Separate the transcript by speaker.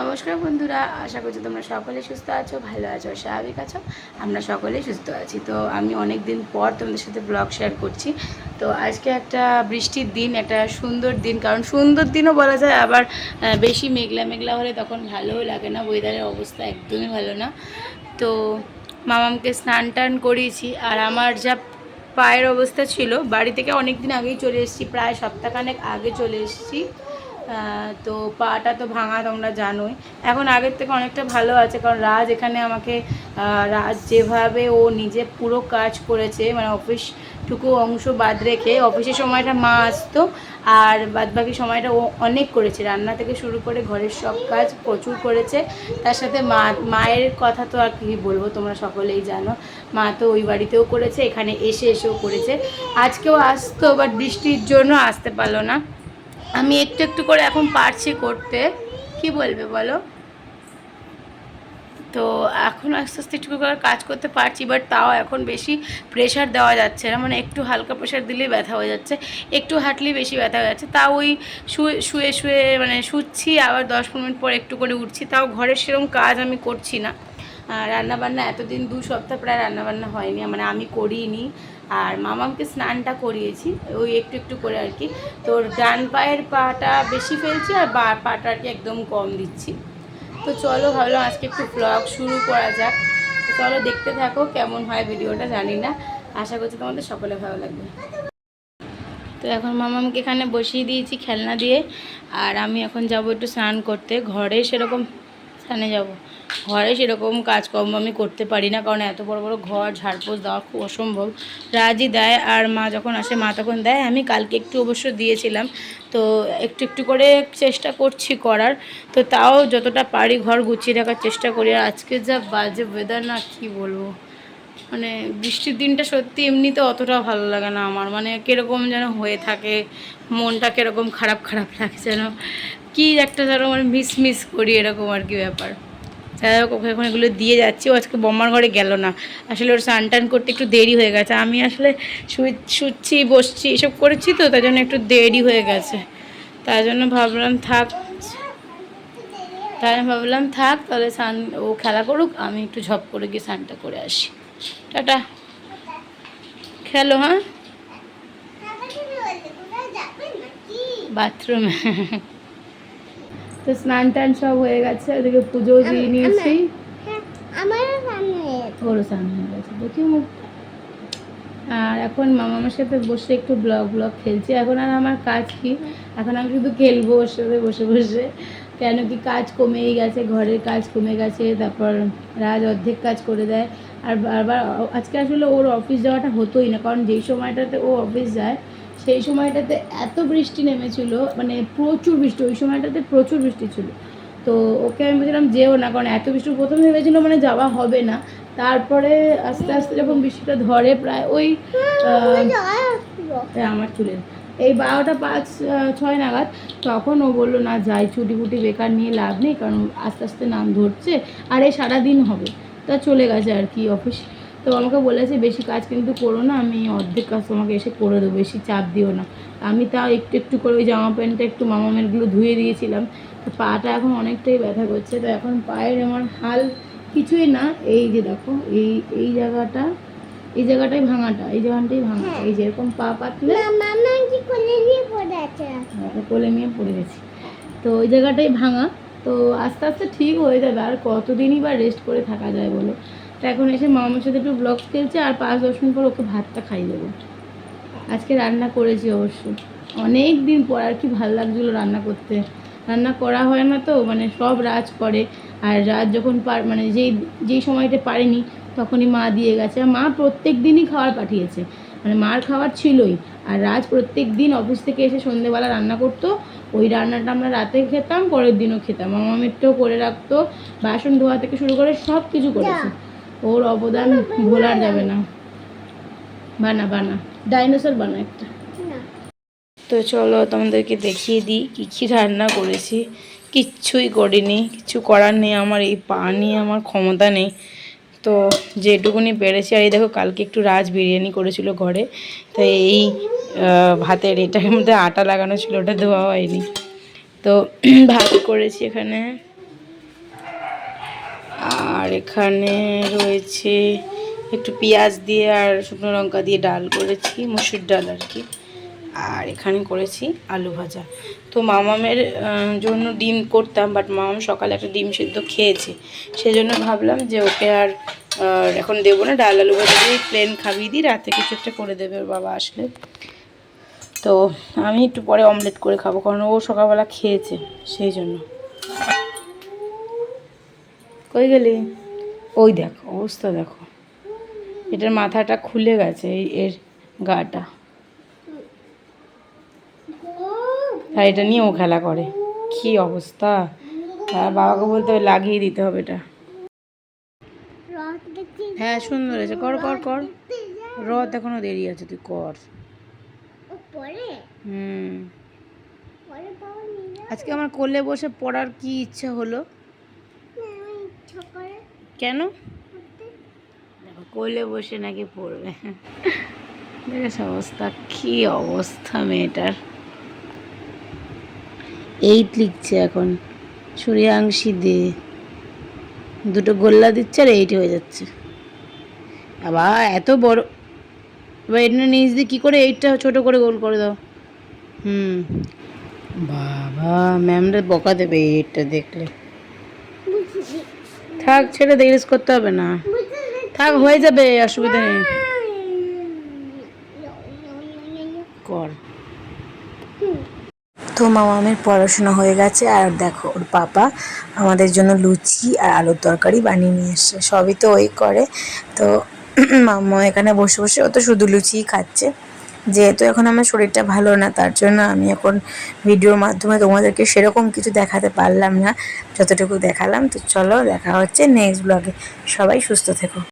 Speaker 1: নমস্কার বন্ধুরা, আশা করছি তোমরা সকলে সুস্থ আছো, ভালো আছো, স্বাভাবিক আছো। আমরা সকলেই সুস্থ আছি। তো আমি অনেক দিন পর তোমাদের সাথে ব্লগ শেয়ার করছি। তো আজকে একটা বৃষ্টির দিন, একটা সুন্দর দিন, কারণ সুন্দর দিনও বলা যায়, আবার বেশি মেঘলা মেঘলা হলে তখন ভালোও লাগে না ওয়েদারের অবস্থা একদমই ভালো না। তো মামামকে স্নান টান করিয়েছি, আর আমার যা পায়ের অবস্থা ছিল, বাড়ি থেকে অনেক দিন আগেই চলে এসেছি, প্রায় সপ্তাহখানেক আগে চলে এসেছি। তো পাটা তো ভাঙা তোমরা জানোই। এখন আগের থেকে অনেকটা ভালো আছে, কারণ রাজ এখানে আমাকে রাজ যেভাবে ও নিজে পুরো কাজ করেছে মানে অফিসটুকু অংশ বাদ রেখে অফিসের সময়টা মা আসতো, আর বাদবাকি সময়টা ও অনেক করেছে। রান্না থেকে শুরু করে ঘরের সব কাজ প্রচুর করেছে। তার সাথে মা, মায়ের কথা তো আর কি বলব, তোমরা সকলেই জানো। মা তো ওই বাড়িতেও করেছে, এখানে এসে এসেও করেছে। আজকেও আসতো বাট বৃষ্টির জন্য আসতে পারল না। আমি একটু একটু করে এখন পারছি করতে। কি বলবে বলো? তো এখন আস্তে আস্তে একটু করে কাজ করতে পারছি বাট তাও এখন বেশি প্রেশার দেওয়া যাচ্ছে না। মানে একটু হালকা প্রেশার দিলেই ব্যথা হয়ে যাচ্ছে, একটু হাঁটলেই বেশি ব্যথা হয়ে যাচ্ছে। তাও ওই শুয়ে শুয়ে শুয়ে মানে শুচ্ছি, আবার দশ পনেরো মিনিট পর একটু করে উঠছি। তাও ঘরের সেরকম কাজ আমি করছি না। রান্নাবান্না এতদিন দু সপ্তাহ প্রায় রান্নাবান্না হয়নি মানে আমি করিনি। আর মামামকে স্নানটা করিয়েছি, ওই একটু একটু করে আর কি। তোর ডান পায়ের পাটা বেশি ফেলছি আর বা পাটা আর কি একদম কম দিচ্ছি। তো চলো ভাবলাম আজকে একটু ব্লগ শুরু করা যাক। চলো দেখতে থাকো কেমন হয় ভিডিওটা, জানি না। আশা করছি তোমাদের সকলে ভালো লাগবে। তো এখন মামামকে এখানে বসিয়ে দিয়েছি খেলনা দিয়ে। আর আমি এখন যাব একটু স্নান করতে। ঘরে সেরকম স্নানে যাব। ঘরে সেরকম কাজকর্ম আমি করতে পারি না, কারণ এত বড় বড় ঘর, ঝাড়পোছ দেওয়া খুব অসম্ভব। রাজি দেয়, আর মা যখন আসে, মা তখন দেয়, আমি কালকে একটু অবশ্য দিয়েছিলাম। তো একটু একটু করে চেষ্টা করছি করার। তো তাও যতটা পারি ঘর গুছিয়ে রাখার চেষ্টা করি। আর আজকে যা বাজে ওয়েদার না, কি বলব? মানে বৃষ্টির দিনটা সত্যি এমনিতে অতটা ভালো লাগে না আমার। মানে কীরকম যেন হয়ে থাকে, মনটা কীরকম খারাপ খারাপ লাগে যেন। কী একটা ধরো মানে মিস মিস করি এরকম আর কি ব্যাপার। যাই হোক ওকে এখন এগুলো দিয়ে যাচ্ছি ও আজকে বম্মার ঘরে গেল না। আসলে ওর স্নান টান করতে একটু দেরি হয়ে গেছে। আমি আসলে শুই শুচ্ছি বসছি এসব করেছি তো তার জন্য একটু দেরি হয়ে গেছে। তার জন্য ভাবলাম থাক তাই ভাবলাম থাক তাহলে স্নান ও খেলা করুক আমি একটু ঝপ করে গিয়ে স্নানটা করে আসি। টাটা। খেলো হ্যাঁ? বাথরুমে। তো স্নান টান সব হয়ে গেছে ওদিকে পুজো দিয়ে নিয়েছি। ওরও স্নান হয়ে গেছে দেখি মুখটা আর এখন মামার সাথে বসে একটু ব্লগ ব্লগ খেলছি। এখন আর আমার কাজ কি? এখন আমি শুধু খেলব ওর সাথে বসে বসে। কেন কি কাজ কমেই গেছে ঘরের কাজ কমে গেছে তারপর রাজ অর্ধেক কাজ করে দেয়। আর বারবার আজকে আসলে ওর অফিস যাওয়াটা হতোই না কারণ যেই সময়টাতে ও অফিস যায় সেই সময়টাতে এত বৃষ্টি নেমেছিল মানে প্রচুর বৃষ্টি, ওই সময়টাতে প্রচুর বৃষ্টি ছিল। তো ওকে আমি বলছিলাম, যেও না, কারণ এত বৃষ্টি, প্রথমে ভেবেছিল মানে যাওয়া হবে না। তারপরে আস্তে আস্তে যখন বৃষ্টিটা ধরে প্রায় ওই আমার চুলের, এই বারোটা পাঁচ ছয় নাগাদ, তখন ও বলল, না, যাই ছুটি ফুটি বেকার নিয়ে লাভ নেই, কারণ আস্তে আস্তে নাম ধরছে, আর এই সারাদিন হবে। তা চলে গেছে আর কি, অফিস। তো আমাকে বলেছে বেশি কাজ কিন্তু করো না আমি অর্ধেক কাজ তোমাকে এসে করে দেবো বেশি চাপ দিও না। আমি তাও একটু একটু করে ওই জামা প্যান্টটা একটু মামামেরগুলো ধুয়ে দিয়েছিলাম তো পাটা এখন অনেকটাই ব্যথা করছে তো এখন পায়ের আমার হাল কিছুই না এই যে দেখো এই এই জায়গাটা এই জায়গাটাই ভাঙাটা এই জায়গাটাই ভাঙা এই যেরকম পা পাতলে
Speaker 2: কোলে নিয়ে পড়ে আছে?
Speaker 1: হ্যাঁ, কোলে নিয়ে পড়ে গেছি। তো ওই জায়গাটাই ভাঙা তো আস্তে আস্তে ঠিক হয়ে যাবে আর কতদিনই বা রেস্ট করে থাকা যায় বলো। তো এখন এসে মামার সাথে একটু ব্লগ খেলছে আর পাঁচ দশ মিনিট পর ওকে ভাতটা খাই দেবো। আজকে রান্না করেছি অবশ্য। অনেক দিন পর আর কি ভালো লাগছিল রান্না করতে। রান্না করা হয় না তো মানে সব রাজ করে। আর রাজ যখন পার মানে যেই যেই সময়টা পারেনি, তখনই মা দিয়ে গেছে। আর মা প্রত্যেক দিনই খাবার পাঠিয়েছে। মানে মার খাবার ছিলই। আর রাজ প্রত্যেক দিন অফিস থেকে এসে সন্ধেবেলা রান্না করতো। ওই রান্নাটা আমরা রাতে খেতাম, পরের দিনও খেতাম। মামামেরটাও করে রাখতো। বাসন ধোয়া থেকে শুরু করে সব কিছু করেছে। ওর অবদান ভোলার যাবে না। বানা বানা। ডাইনোসর বানা একটা। তো চলো তোমাদেরকে দেখিয়ে দিই কী কী রান্না করেছি। কিচ্ছুই করিনি কিছু করার নেই আমার এই পা নিয়ে আমার ক্ষমতা নেই। তো যেটুকুনি পেরেছি আর এই দেখো কালকে একটু রাজ বিরিয়ানি করেছিল ঘরে তো এই ভাতের এটার মধ্যে আটা লাগানো ছিল ওটা ধোয়া হয়নি। তো ভাত করেছি এখানে। আর এখানে রয়েছে একটু পেঁয়াজ দিয়ে আর শুকনো লঙ্কা দিয়ে ডাল করেছি, মুসুর ডাল আর কি। আর এখানে করেছি আলু ভাজা। তো মামামের জন্য ডিম করতাম বাট মামাম সকালে একটা ডিম সিদ্ধ খেয়েছে। সেজন্য ভাবলাম যে ওকে আর এখন দেবো না, ডাল আলু ভাজা দিয়ে প্লেন খাইয়ে দিই রাতে কিছু একটা করে দেবে বাবা আসলে। তো আমি একটু পরে অমলেট করে খাব, কারণ ও সকালবেলা খেয়েছে, সেই জন্য। কই গেলি? ওই দেখো, অবস্থা দেখো। এটার মাথাটা খুলে গেছে, এই এর গাটা। আর এটা নিয়ে ও খেলা করে। কি অবস্থা? আর বাবাকে বলতে লাগিয়ে দিতে হবে এটা। হ্যাঁ সুন্দর হয়েছে। কর কর কর। রথ এখনও দেরি আছে, তুই কর। হুম। আজকে আমার কোলে বসে পড়ার কি ইচ্ছা হলো? কেন? দেখো, কোলে বসে নাকি পড়বে। দেখেছ অবস্থা, কি অবস্থা মেয়েটার। এইট লিখছে এখন। সূর্যাংশী দে। দুটো গোল্লা দিচ্ছে আর এইট হয়ে যাচ্ছে। আবার এত বড়। এবার এটা নিচ দিয়ে কী করে এইটটা ছোট করে গোল করে দাও? হুম। বাবা ম্যামরা বকা দেবে এইটটা দেখলে। থাক, ছেড়ে দিয়ে ইউজ করতে হবে না। থাক, হয়ে যাবে, অসুবিধা নেই। কর।
Speaker 3: তো মামামের পড়াশোনা হয়ে গেছে, আর দেখো, ওর পাপা আমাদের জন্য লুচি আর আলুর তরকারি বানিয়ে নিয়ে এসছে, সবই তো ওই করে। তো মাম্মা এখানে বসে বসে ও তো শুধু লুচিই খাচ্ছে। যেহেতু এখন আমার শরীরটা ভালো না, তার জন্য আমি এখন ভিডিওর মাধ্যমে তোমাদেরকে সেরকম কিছু দেখাতে পারলাম না। যতটুকু দেখালাম, তো চলো দেখা হচ্ছে নেক্সট ব্লগে সবাই সুস্থ থেকো।